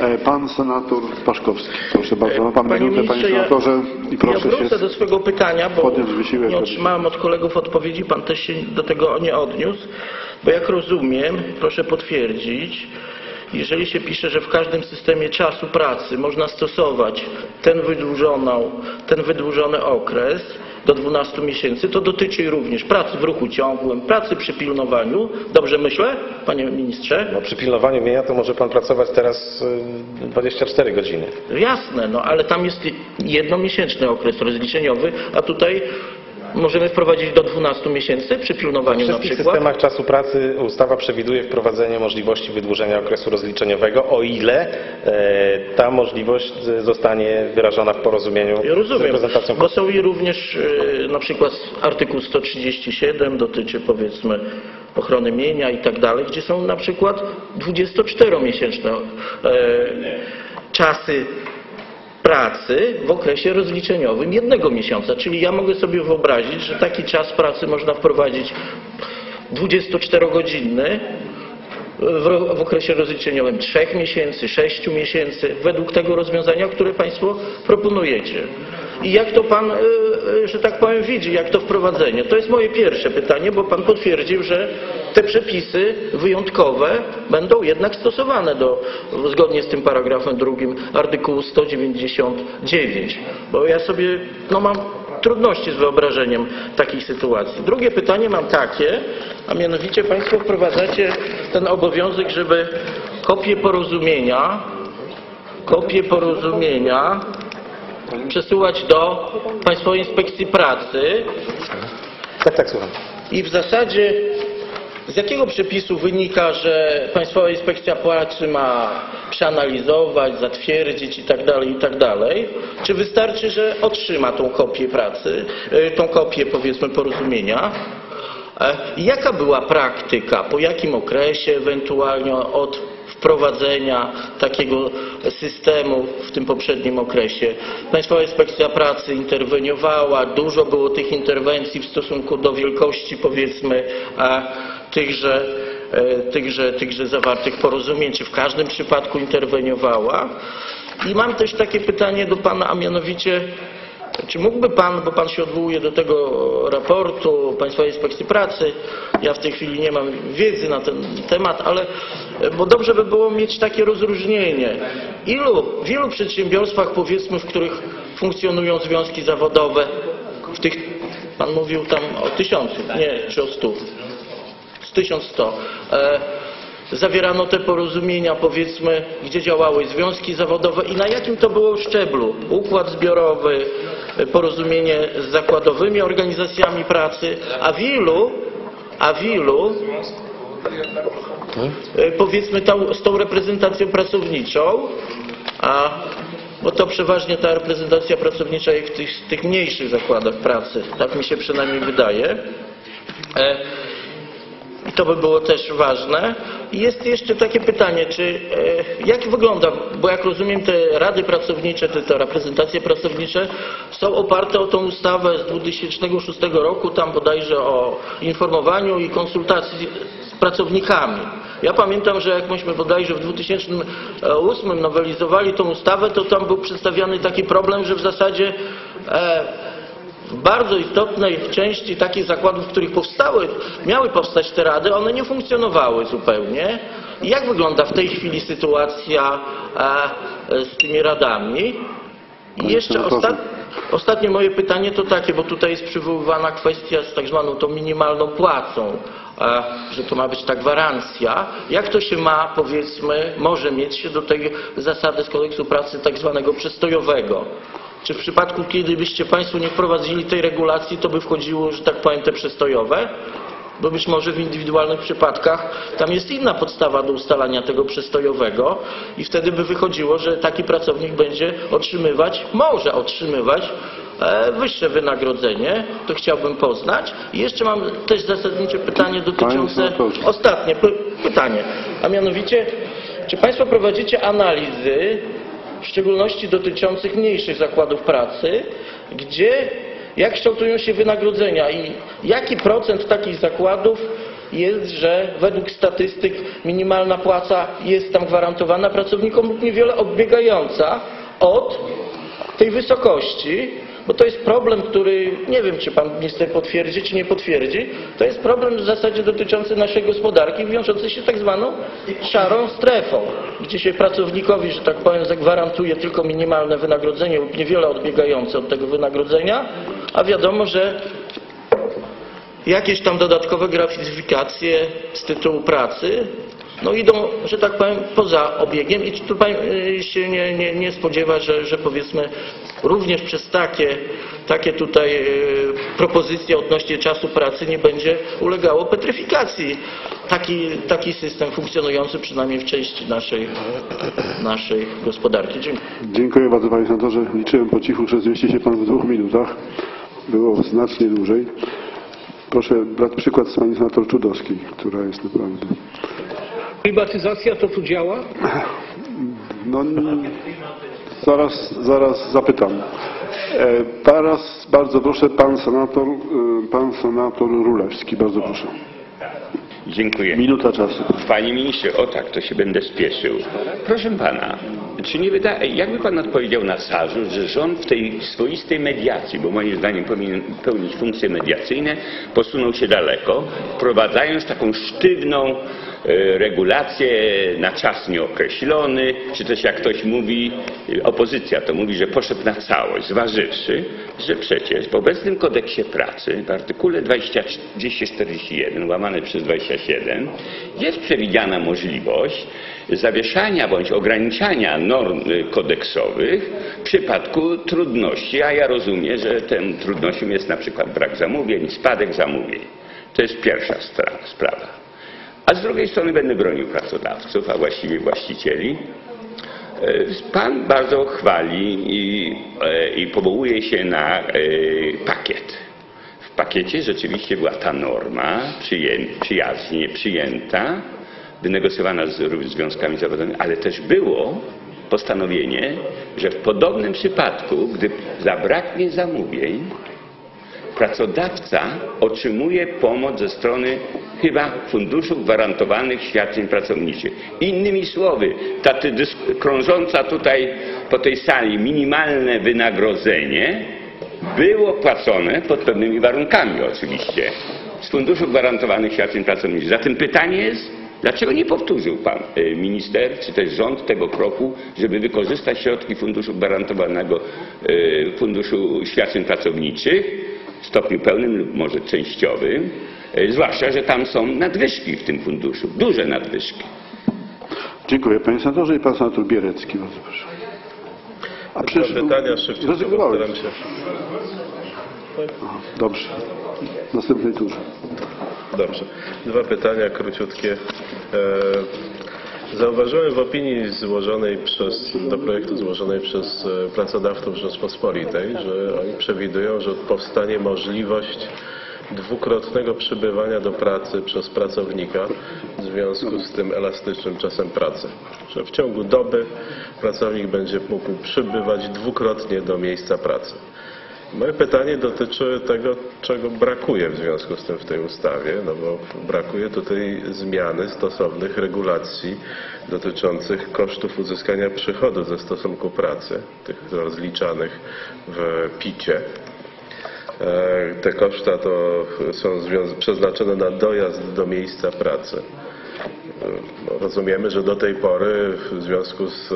E, Pan senator Paszkowski. Proszę bardzo, ma pan Panie minutę, panie senatorze i proszę ja wrócę do swojego pytania, bo nie otrzymałem od kolegów odpowiedzi, pan też się do tego nie odniósł, bo jak rozumiem, proszę potwierdzić, jeżeli się pisze, że w każdym systemie czasu pracy można stosować ten, wydłużoną, ten wydłużony okres do 12 miesięcy, to dotyczy również pracy w ruchu ciągłym, pracy przy pilnowaniu. Dobrze myślę, panie ministrze? No, przy pilnowaniu mienia to może pan pracować teraz y, 24 godziny. Jasne, no ale tam jest jednomiesięczny okres rozliczeniowy, a tutaj możemy wprowadzić do 12 miesięcy przy W pilnowaniu na wszystkich przykład. systemach czasu pracy ustawa przewiduje wprowadzenie możliwości wydłużenia okresu rozliczeniowego, o ile e, ta możliwość zostanie wyrażona w porozumieniu Ja z rozumiem, reprezentacją bo są i również e, na przykład artykuł 137 dotyczy powiedzmy ochrony mienia i tak dalej, gdzie są na przykład 24-miesięczne e, czasy pracy w okresie rozliczeniowym jednego miesiąca. Czyli ja mogę sobie wyobrazić, że taki czas pracy można wprowadzić 24-godzinny w, okresie rozliczeniowym 3 miesięcy, 6 miesięcy, według tego rozwiązania, które Państwo proponujecie. I jak to Pan, e, e, że tak powiem, widzi, jak to wprowadzenie? To jest moje pierwsze pytanie, bo Pan potwierdził, że te przepisy wyjątkowe będą jednak stosowane do, zgodnie z tym paragrafem drugim artykułu 199. Bo ja sobie, no mam trudności z wyobrażeniem takich sytuacji. Drugie pytanie mam takie, a mianowicie Państwo wprowadzacie ten obowiązek, żeby kopię porozumienia, kopię porozumienia przesyłać do Państwowej Inspekcji Pracy Tak, tak, słucham. i w zasadzie z jakiego przepisu wynika, że Państwowa Inspekcja Pracy ma przeanalizować, zatwierdzić i tak dalej, i tak dalej? Czy wystarczy, że otrzyma tą kopię pracy, y, tą kopię powiedzmy porozumienia? E, Jaka była praktyka? Po jakim okresie ewentualnie od wprowadzenia takiego systemu w tym poprzednim okresie? Państwowa Inspekcja Pracy interweniowała, dużo było tych interwencji w stosunku do wielkości powiedzmy tychże, e, tychże, tychże zawartych porozumień, czy w każdym przypadku interweniowała? I mam też takie pytanie do Pana, a mianowicie czy mógłby Pan, bo Pan się odwołuje do tego raportu Państwowej Inspekcji Pracy, ja w tej chwili nie mam wiedzy na ten temat, ale bo dobrze by było mieć takie rozróżnienie. Ilu, w ilu przedsiębiorstwach powiedzmy, w których funkcjonują związki zawodowe, w tych, Pan mówił tam o tysiącu, nie, czy o stu, z 1100. E, zawierano te porozumienia, powiedzmy, gdzie działały związki zawodowe i na jakim to było szczeblu? Układ zbiorowy, porozumienie z zakładowymi organizacjami pracy, a w ilu, a w ilu e, powiedzmy tą, z tą reprezentacją pracowniczą, a bo to przeważnie ta reprezentacja pracownicza jest w tych, tych mniejszych zakładach pracy, tak mi się przynajmniej wydaje. E, to by było też ważne. Jest jeszcze takie pytanie, czy e, jak wygląda, bo jak rozumiem te rady pracownicze, te, te reprezentacje pracownicze są oparte o tą ustawę z 2006 roku, tam bodajże o informowaniu i konsultacji z pracownikami. Ja pamiętam, że jak myśmy bodajże w 2008 nowelizowali tą ustawę, to tam był przedstawiany taki problem, że w zasadzie e, bardzo istotnej części takich zakładów, w których powstały, miały powstać te rady, one nie funkcjonowały zupełnie. Jak wygląda w tej chwili sytuacja e, z tymi radami? I jeszcze ostat, ostatnie moje pytanie to takie, bo tutaj jest przywoływana kwestia z tak zwaną tą minimalną płacą, e, że to ma być ta gwarancja. Jak to się ma, powiedzmy, może mieć się do tej zasady z kodeksu pracy tak zwanego przystojowego? Czy w przypadku, kiedy byście Państwo nie wprowadzili tej regulacji, to by wchodziło, że tak powiem, te przystojowe? Bo być może w indywidualnych przypadkach tam jest inna podstawa do ustalania tego przystojowego i wtedy by wychodziło, że taki pracownik będzie otrzymywać, może otrzymywać e, wyższe wynagrodzenie. To chciałbym poznać. I jeszcze mam też zasadnicze pytanie dotyczące... Ostatnie py pytanie, a mianowicie, czy Państwo prowadzicie analizy w szczególności dotyczących mniejszych zakładów pracy, gdzie jak kształtują się wynagrodzenia i jaki procent takich zakładów jest, że według statystyk minimalna płaca jest tam gwarantowana pracownikom lub niewiele odbiegająca od tej wysokości, bo to jest problem, który nie wiem, czy pan minister potwierdzi, czy nie potwierdzi. To jest problem w zasadzie dotyczący naszej gospodarki, wiążący się tak zwaną szarą strefą, gdzie się pracownikowi, że tak powiem, zagwarantuje tylko minimalne wynagrodzenie lub niewiele odbiegające od tego wynagrodzenia, a wiadomo, że jakieś tam dodatkowe gratyfikacje z tytułu pracy, no idą, że tak powiem, poza obiegiem i czy tu pan y, się nie, nie, nie spodziewa, że, że powiedzmy również przez takie, takie tutaj y, propozycje odnośnie czasu pracy nie będzie ulegało petryfikacji taki, taki system funkcjonujący przynajmniej w części naszej, naszej gospodarki. Dziękuję. Dziękuję bardzo panie senatorze. Liczyłem po cichu, że zmieści się pan w dwóch minutach. Było znacznie dłużej. Proszę brać przykład z pani senator Czudowskiej, która jest naprawdę... Prywatyzacja to tu działa? No, zaraz, zaraz zapytam. E, Teraz bardzo proszę pan senator, e, pan senator Rulewski. Bardzo proszę. Dziękuję. Minuta czasu. Panie ministrze, o tak, to się będę spieszył. Proszę pana, czy nie wydaje, jakby pan odpowiedział na zarzut, że rząd w tej swoistej mediacji, bo moim zdaniem powinien pełnić funkcje mediacyjne, posunął się daleko, wprowadzając taką sztywną e, regulację na czas nieokreślony, czy też jak ktoś mówi, e, opozycja to mówi, że poszedł na całość, zważywszy, że przecież w obecnym kodeksie pracy w artykule 20 241 łamane przez 27 jest przewidziana możliwość zawieszania bądź ograniczania norm y, kodeksowych w przypadku trudności, a ja rozumiem, że tym trudnością jest na przykład brak zamówień, spadek zamówień. To jest pierwsza sprawa. A z drugiej strony będę bronił pracodawców, a właściwie właścicieli. E, Pan bardzo chwali i, e, i powołuje się na e, pakiet. W pakiecie rzeczywiście była ta norma przyję, przyjaźnie przyjęta, wynegocjowana z związkami zawodowymi, ale też było postanowienie, że w podobnym przypadku, gdy zabraknie zamówień, pracodawca otrzymuje pomoc ze strony chyba Funduszu Gwarantowanych Świadczeń Pracowniczych. Innymi słowy, ta krążąca tutaj po tej sali minimalne wynagrodzenie było płacone pod pewnymi warunkami oczywiście z Funduszu Gwarantowanych Świadczeń Pracowniczych. Zatem pytanie jest, dlaczego nie powtórzył pan e, minister czy też rząd tego kroku, żeby wykorzystać środki Funduszu Gwarantowanego e, Funduszu Świadczeń Pracowniczych stopniu pełnym lub może częściowym, e, zwłaszcza, że tam są nadwyżki w tym funduszu, duże nadwyżki. Dziękuję panie senatorze i pan senator Bierecki. Bardzo proszę. A Dwa pytania szybciutko, zrezygnowałeś. postaram się. Dobrze. W następnej turze. Dobrze. Dwa pytania króciutkie. Zauważyłem w opinii złożonej przez, do projektu złożonej przez e, pracodawców Rzeczpospolitej, że oni przewidują, że powstanie możliwość dwukrotnego przybywania do pracy przez pracownika w związku z tym elastycznym czasem pracy. Że w ciągu doby pracownik będzie mógł przybywać dwukrotnie do miejsca pracy. Moje pytanie dotyczy tego, czego brakuje w związku z tym w tej ustawie, no bo brakuje tutaj zmiany stosownych regulacji dotyczących kosztów uzyskania przychodu ze stosunku pracy, tych rozliczanych w PIT-cie. E, Te koszta to są przeznaczone na dojazd do miejsca pracy. Rozumiemy, że do tej pory w związku z-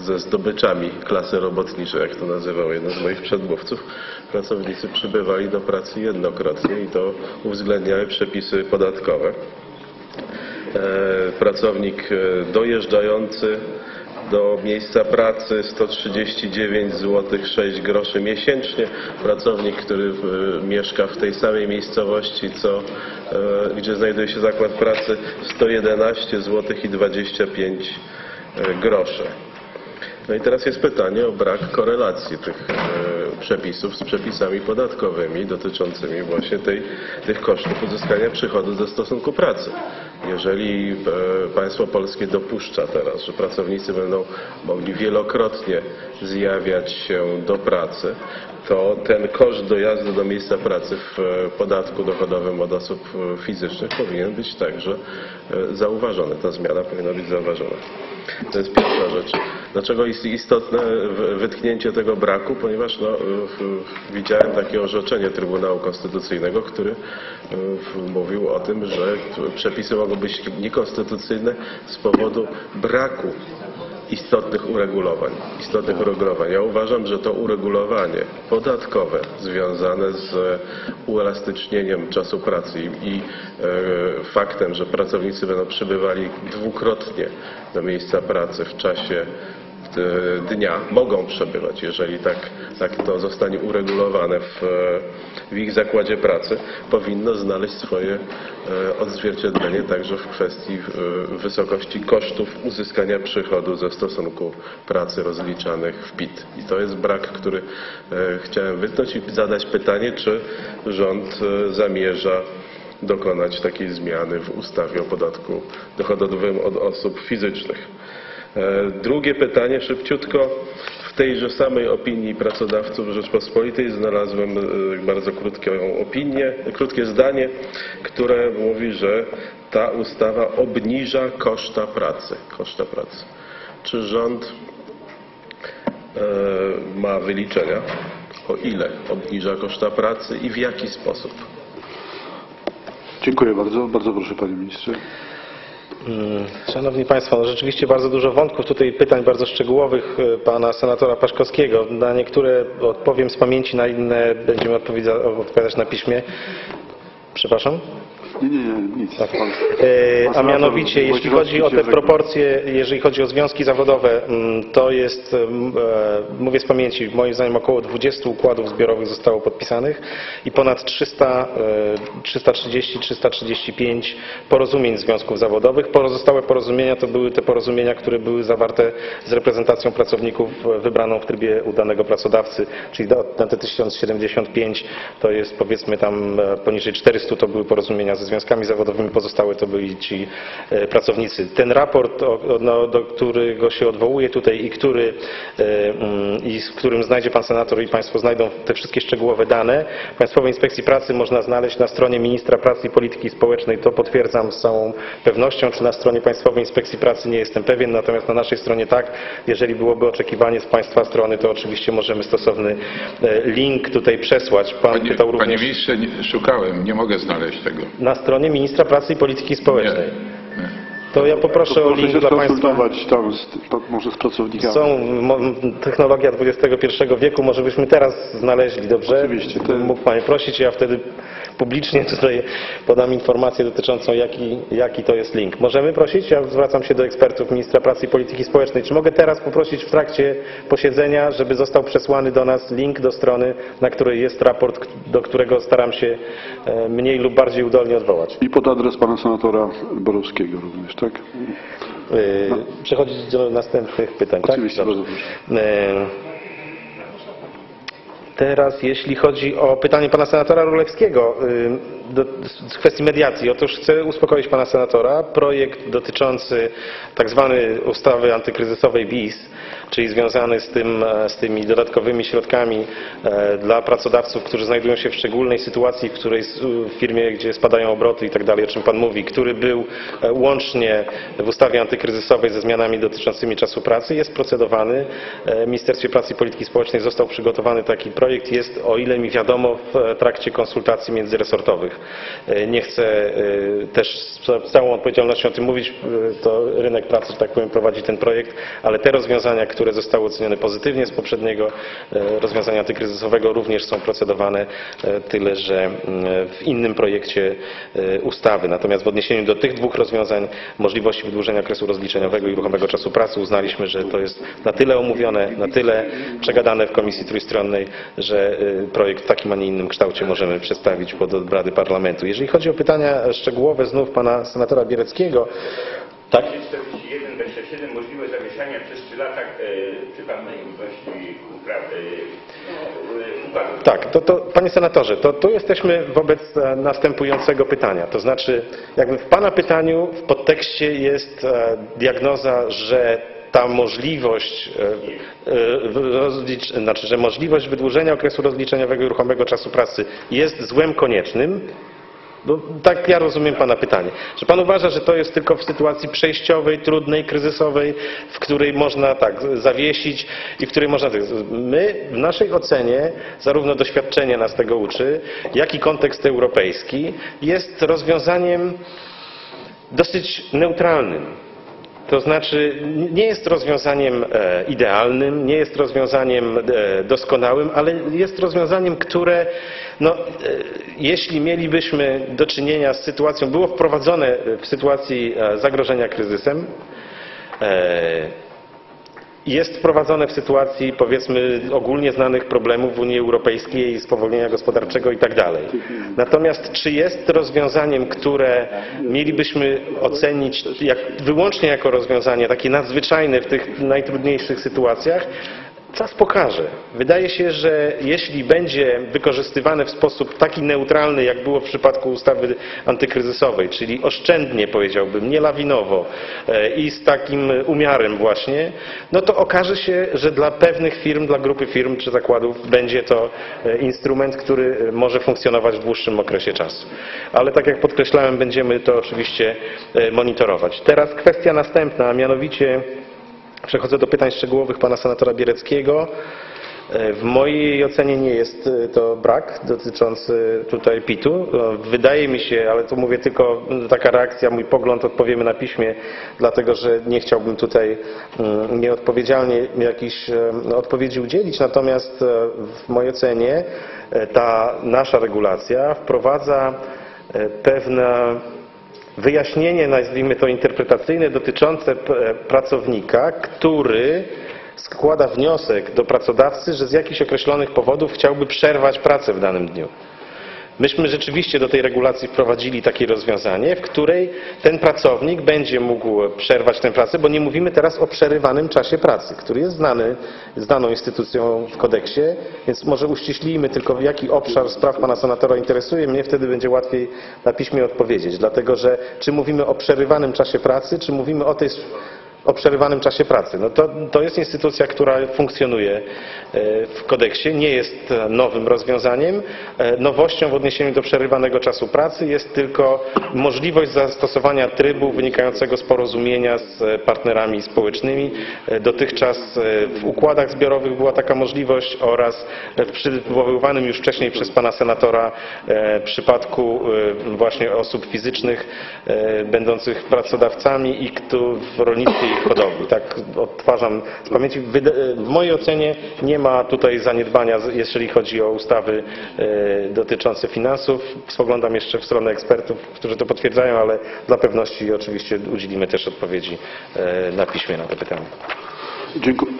ze zdobyczami klasy robotniczej, jak to nazywał jeden z moich przedmówców, pracownicy przybywali do pracy jednokrotnie i to uwzględniały przepisy podatkowe. E, Pracownik e, dojeżdżający do miejsca pracy 139 zł 6 groszy miesięcznie. Pracownik, który w, mieszka w tej samej miejscowości, co, e, gdzie znajduje się zakład pracy 111 zł i 25 groszy. No i teraz jest pytanie o brak korelacji tych e, przepisów z przepisami podatkowymi dotyczącymi właśnie tej, tych kosztów uzyskania przychodu ze stosunku pracy. Jeżeli e, państwo polskie dopuszcza teraz, że pracownicy będą mogli wielokrotnie zjawiać się do pracy, to ten koszt dojazdu do miejsca pracy w e, podatku dochodowym od osób e, fizycznych powinien być także e, zauważony. Ta zmiana powinna być zauważona. To jest pierwsza rzecz. Dlaczego jest istotne wytknięcie tego braku? Ponieważ no, widziałem takie orzeczenie Trybunału Konstytucyjnego, który e, mówił o tym, że przepisy mogą być niekonstytucyjne z powodu braku istotnych uregulowań. Istotnych uregulowań. Ja uważam, że to uregulowanie podatkowe związane z uelastycznieniem czasu pracy i, e, faktem, że pracownicy będą przybywali dwukrotnie do miejsca pracy w czasie dnia mogą przebywać, jeżeli tak, tak to zostanie uregulowane w, w ich zakładzie pracy, powinno znaleźć swoje e, odzwierciedlenie także w kwestii e, wysokości kosztów uzyskania przychodu ze stosunku pracy rozliczanych w PIT. I to jest brak, który e, chciałem wytknąć i zadać pytanie, czy rząd zamierza dokonać takiej zmiany w ustawie o podatku dochodowym od osób fizycznych. E, Drugie pytanie, szybciutko. W tejże samej opinii pracodawców Rzeczpospolitej znalazłem e, bardzo krótką opinię, krótkie zdanie, które mówi, że ta ustawa obniża koszta pracy. Koszta pracy. Czy rząd e, ma wyliczenia, o ile obniża koszta pracy i w jaki sposób? Dziękuję bardzo. Bardzo proszę panie ministrze. Mm, Szanowni Państwo, no rzeczywiście bardzo dużo wątków, tutaj pytań bardzo szczegółowych e, pana senatora Paszkowskiego. Na niektóre odpowiem z pamięci, na inne będziemy odpowiada- odpowiadać na piśmie. Przepraszam? Nie, nie, nie, nic. Pan, E, A mianowicie, jeśli chodzi o te proporcje, jeżeli chodzi o związki zawodowe, mm, to jest, e, mówię z pamięci, moim zdaniem około 20 układów zbiorowych zostało podpisanych i ponad 300, e, 330-335 porozumień związków zawodowych. Pozostałe porozumienia to były te porozumienia, które były zawarte z reprezentacją pracowników e, wybraną w trybie udanego pracodawcy, czyli na te 1075 to jest powiedzmy tam e, poniżej 400 to były porozumienia ze związkami zawodowymi, pozostałe to byli ci e, pracownicy. Ten raport, no, do którego się odwołuję tutaj i, który, e, mm, i z którym znajdzie Pan Senator i Państwo znajdą te wszystkie szczegółowe dane, w Państwowej Inspekcji Pracy można znaleźć na stronie Ministra Pracy i Polityki Społecznej, to potwierdzam z całą pewnością, czy na stronie Państwowej Inspekcji Pracy nie jestem pewien, natomiast na naszej stronie tak, jeżeli byłoby oczekiwanie z Państwa strony, to oczywiście możemy stosowny e, link tutaj przesłać. Pan Panie, pytał panie również ministrze, nie, szukałem, nie mogę znaleźć tego. na stronie Ministra Pracy i Polityki. Społecznej. nie. To ja poproszę o Proszę link dla Państwa. tam z, może z pracownikami. Są technologia XXI wieku, może byśmy teraz znaleźli, dobrze? Oczywiście, to- Mógł Panie prosić, ja wtedy publicznie tutaj podam informację dotyczącą jaki, jaki to jest link. Możemy prosić? Ja zwracam się do ekspertów Ministra Pracy i Polityki Społecznej. Czy mogę teraz poprosić w trakcie posiedzenia, żeby został przesłany do nas link do strony, na której jest raport, do którego staram się e, mniej lub bardziej udolnie odwołać? I pod adres pana senatora Borowskiego również, tak? Yy, Przechodzić do następnych pytań, tak? Oczywiście, Dobrze. bardzo proszę. Yy, Teraz jeśli chodzi o pytanie pana senatora Rulewskiego do, z kwestii mediacji. Otóż chcę uspokoić pana senatora. Projekt dotyczący tak zwanej ustawy antykryzysowej BIS, czyli związany z, tym, e, z tymi dodatkowymi środkami e, dla pracodawców, którzy znajdują się w szczególnej sytuacji, w której w firmie, gdzie spadają obroty i tak dalej, o czym pan mówi, który był e, łącznie w ustawie antykryzysowej ze zmianami dotyczącymi czasu pracy, jest procedowany. W Ministerstwie Pracy i Polityki Społecznej został przygotowany taki projekt. Jest, o ile mi wiadomo, w e, trakcie konsultacji międzyresortowych. E, Nie chcę e, też z całą odpowiedzialnością o tym mówić, to rynek pracy, że tak powiem, prowadzi ten projekt, ale te rozwiązania, które zostały ocenione pozytywnie z poprzedniego rozwiązania antykryzysowego również są procedowane, tyle że w innym projekcie ustawy. Natomiast w odniesieniu do tych dwóch rozwiązań, możliwości wydłużenia okresu rozliczeniowego i ruchomego czasu pracy, uznaliśmy, że to jest na tyle omówione, na tyle przegadane w Komisji Trójstronnej, że e, projekt w takim, a nie innym kształcie możemy przedstawić pod obrady Parlamentu. Jeżeli chodzi o pytania szczegółowe znów pana senatora Biereckiego, tak? 127 możliwość zawieszania przez 3 lata e, ilości upraw, e. Tak, to, to, panie senatorze, to tu jesteśmy wobec e, następującego pytania. To znaczy, jakby w pana pytaniu w podtekście jest diagnoza, że ta możliwość, e, e, rozlicz, znaczy, że możliwość wydłużenia okresu rozliczeniowego i ruchomego czasu pracy jest złem koniecznym. Bo tak ja rozumiem Pana pytanie. Że Pan uważa, że to jest tylko w sytuacji przejściowej, trudnej, kryzysowej, w której można tak zawiesić i w której można. tak- My w naszej ocenie, zarówno doświadczenie nas tego uczy, jak i kontekst europejski, jest rozwiązaniem dosyć neutralnym. To znaczy nie jest rozwiązaniem e, idealnym, nie jest rozwiązaniem e, doskonałym, ale jest rozwiązaniem, które no, e, jeśli mielibyśmy do czynienia z sytuacją, było wprowadzone w sytuacji zagrożenia kryzysem, jest wprowadzone w sytuacji powiedzmy ogólnie znanych problemów w Unii Europejskiej, spowolnienia gospodarczego i tak dalej. Natomiast czy jest rozwiązaniem, które mielibyśmy ocenić jak, wyłącznie jako rozwiązanie takie nadzwyczajne w tych najtrudniejszych sytuacjach? Czas pokaże. Wydaje się, że jeśli będzie wykorzystywane w sposób taki neutralny, jak było w przypadku ustawy antykryzysowej, czyli oszczędnie powiedziałbym, nie lawinowo e, i z takim umiarem właśnie, no to okaże się, że dla pewnych firm, dla grupy firm czy zakładów będzie to e, instrument, który e, może funkcjonować w dłuższym okresie czasu. Ale tak jak podkreślałem, będziemy to oczywiście monitorować. Teraz kwestia następna, a mianowicie Przechodzę do pytań szczegółowych pana senatora Biereckiego. E, W mojej ocenie nie jest e, to brak dotyczący tutaj PIT-u. E, Wydaje mi się, ale to mówię tylko taka reakcja, mój pogląd odpowiemy na piśmie, dlatego że nie chciałbym tutaj mm, nieodpowiedzialnie jakichś e, odpowiedzi udzielić. Natomiast w mojej ocenie ta nasza regulacja wprowadza pewne wyjaśnienie, nazwijmy to interpretacyjne, dotyczące p- pracownika, który składa wniosek do pracodawcy, że z jakichś określonych powodów chciałby przerwać pracę w danym dniu. Myśmy rzeczywiście do tej regulacji wprowadzili takie rozwiązanie, w której ten pracownik będzie mógł przerwać tę pracę, bo nie mówimy teraz o przerywanym czasie pracy, który jest znany, znaną instytucją w kodeksie, więc może uściślijmy tylko jaki obszar spraw pana senatora interesuje, mnie wtedy będzie łatwiej na piśmie odpowiedzieć, dlatego że czy mówimy o przerywanym czasie pracy, czy mówimy o tej o przerywanym czasie pracy. No to, to jest instytucja, która funkcjonuje e, w kodeksie, nie jest nowym rozwiązaniem. E, Nowością w odniesieniu do przerywanego czasu pracy jest tylko możliwość zastosowania trybu wynikającego z porozumienia z partnerami społecznymi. E, Dotychczas w układach zbiorowych była taka możliwość oraz w przywoływanym już wcześniej przez pana senatora przypadku właśnie osób fizycznych będących pracodawcami i kto w rolnictwie hodowli. Tak odtwarzam z pamięci. W mojej ocenie nie ma tutaj zaniedbania, jeżeli chodzi o ustawy e, dotyczące finansów. Spoglądam jeszcze w stronę ekspertów, którzy to potwierdzają, ale dla pewności oczywiście udzielimy też odpowiedzi e, na piśmie na te pytania. Dziękuję.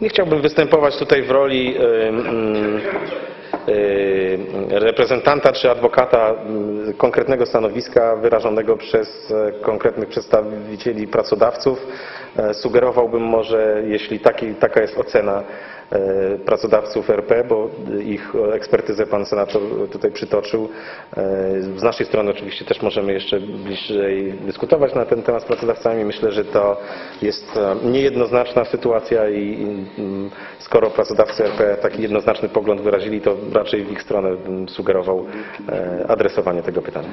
Nie chciałbym występować tutaj w roli y, mm, y, reprezentanta czy adwokata mm, konkretnego stanowiska wyrażonego przez e, konkretnych przedstawicieli pracodawców. E, Sugerowałbym może, jeśli taki, taka jest ocena e, pracodawców RP, bo ich ekspertyzę pan senator tutaj przytoczył. E, Z naszej strony oczywiście też możemy jeszcze bliżej dyskutować na ten temat z pracodawcami. Myślę, że to jest niejednoznaczna sytuacja i mm, skoro pracodawcy RP taki jednoznaczny pogląd wyrazili, to raczej w ich stronę bym sugerował adresowanie tego pytania.